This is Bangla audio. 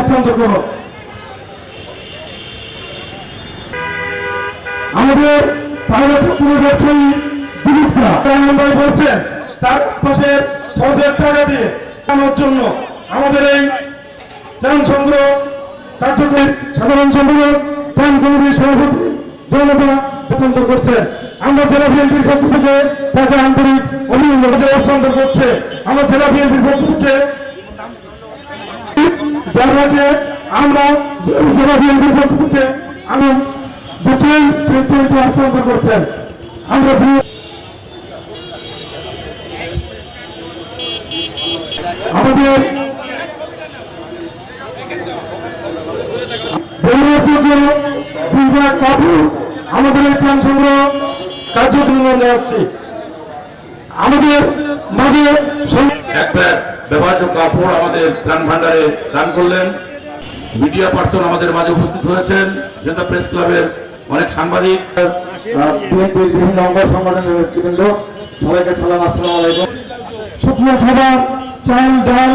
হস্তান্তর করো আমাদের ভাই বলছেন, তার পাশে ফৌজের টাকা দিয়ে আনার জন্য আমাদের এই সংগ্রহ সাধারণ সম্পাদক ত্রাণ কমিটির সভাপতি জনতা হস্তান্তর করছেন। আমরা জেলা বিএনপির পক্ষ থেকে তাকে আন্তরিক অভিনন্দন হস্তান্তর করছে আমরা জেলা বিএনপির পক্ষ থেকে যারাকে আমরা জেলা পক্ষ থেকে আমি যে ট্রেন ট্রেনটি হস্তান্তর করছেন। আমরা আমাদের বহিরাজ্যকে দুইটা কাপড় আমাদের এই ত্রাণ সংগ্রহ কার্যক্রম আমাদের মাঝে একটা ব্যবহার্য কাপড় আমাদের ত্রাণ ভান্ডারে দান করলেন। মিডিয়া পার্সন আমাদের মাঝে উপস্থিত হয়েছেন। জনতা প্রেস ক্লাবের অনেক সাংবাদিক। সংগঠনের সবাইকে সালাম, আসসালাম খাবার চাল, ডাল।